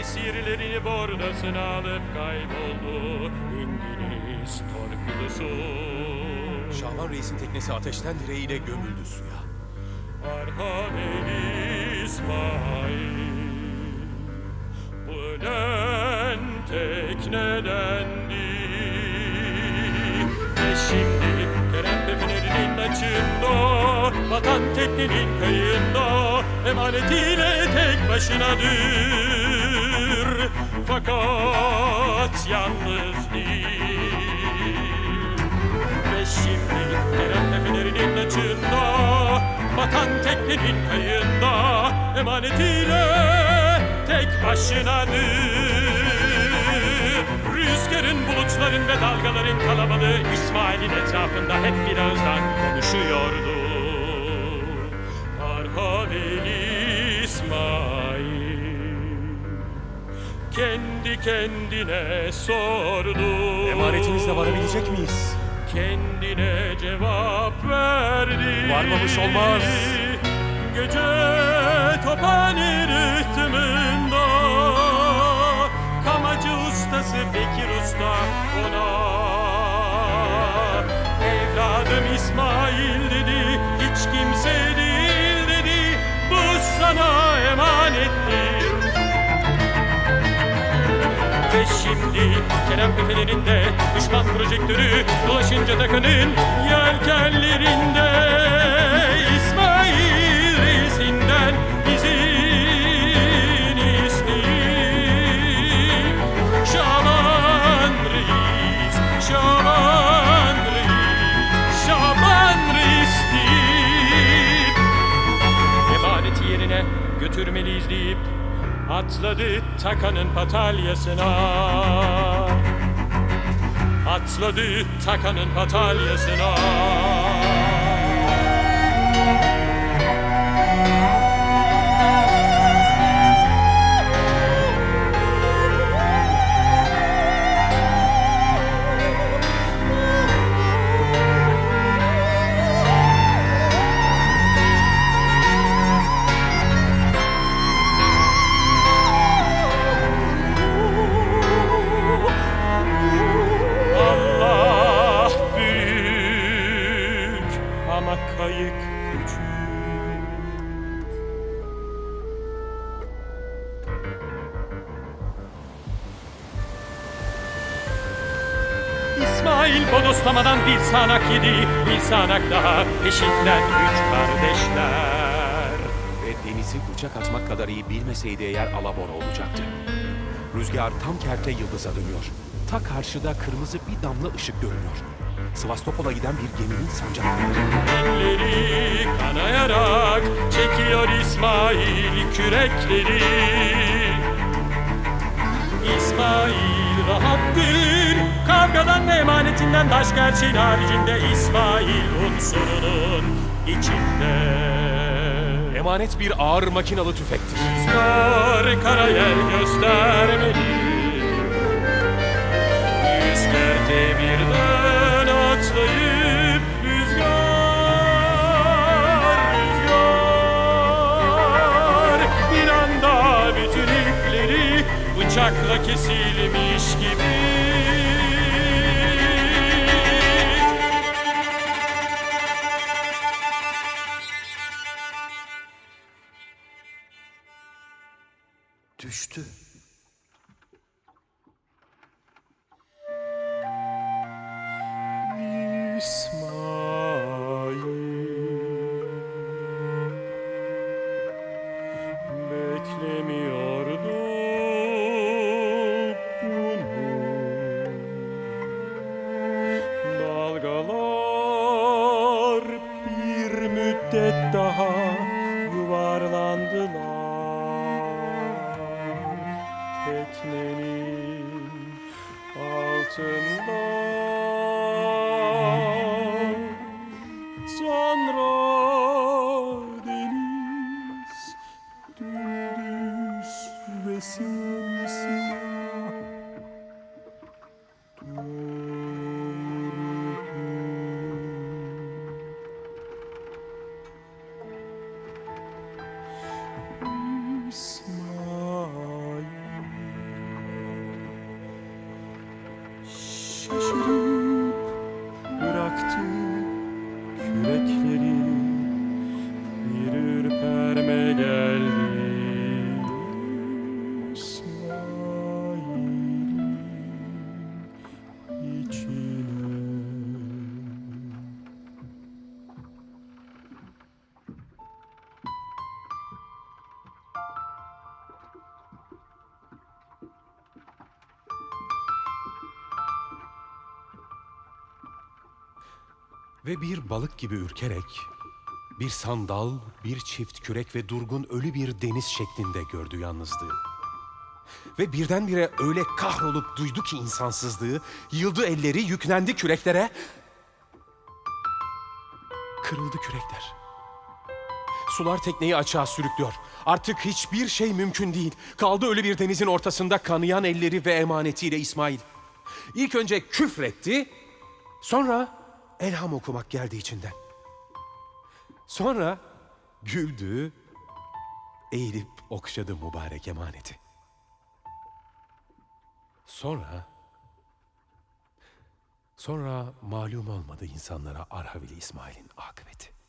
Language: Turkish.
esirlerini bordasına alıp kayboldu İngiliz torpidosu. Şaban Reis'in teknesi ateşten direğiyle gömüldü suya. Arhaveli İsmail Bu ölen teknedendi Ve şimdi Kerem Fener'in açında Vatan teknenin kayında Emanetiyle tek başınadır. Fakat yalnız değil. Ve şimdi Kerem Fener'in açığında Vatan teknenin kayında Emanetiyle tek başınadır. Rüzgarın, bulutların ve dalgaların kalabalığı İsmail'in etrafında hep bir ağızdan konuşuyordu Arhaveli İsmail kendi kendine sordu. Emanetimizle varabilecek miyiz? Kendine cevap verdi. Varmamış olmaz. Gece tophane rıhtımında Kamacı ustası Bekir Usta ona şimdi. Kerem büfelerinde düşman projektörü dolaşınca takının yelkenlerinde. İsmail reisinden izin isteyip Şaban reis, Şaban reis, Şaban reis deyip emaneti yerine götürmeliyiz deyip atladı Takan'ın patalyasına. Atladı Takan'ın patalyasına. İsmail bodoslamadan bir sanak yedi, bir sanak daha peşinden üç kardeşler. Ve denizi bıçak atmak kadar iyi bilmeseydi eğer alabora olacaktı. Rüzgar tam kerte yıldıza dönüyor. Ta karşıda kırmızı bir damla ışık görünüyor. Sivastopol'a giden bir geminin sancakları. Elleri kanayarak çekiyor İsmail kürekleri. İsmail rahattır, kavgadan ve emanetinden başka her şeyin haricinde İsmail unsurunun içinde. Emanet bir ağır makinalı tüfektir. Rüzgar karayel göstermeli Rüzgar demirden atlayıp Rüzgar, rüzgar Bir anda bütün ipleri bıçakla kesilmiş gibi Beklemiyordu bunu Dalgalar bir müddet daha yuvarlandılar. Teknenin altında Sandra Denis Dundus Vesimsia Ismael Shashiri Ve bir balık gibi ürkerek bir sandal, bir çift kürek ve durgun ölü bir deniz şeklinde gördü yalnızlığı. Ve birdenbire öyle kahrolup duydu ki insansızlığı, yıldı elleri, yüklendi küreklere. Kırıldı kürekler. Sular tekneyi açığa sürüklüyor. Artık hiçbir şey mümkün değil. Kaldı ölü bir denizin ortasında kanayan elleri ve emanetiyle İsmail. İlk önce küfretti, sonra elham okumak geldi içinden. Sonra güldü, eğilip okşadı mübarek emaneti. Sonra, sonra malum olmadı insanlara Arhavili İsmail'in akıbeti.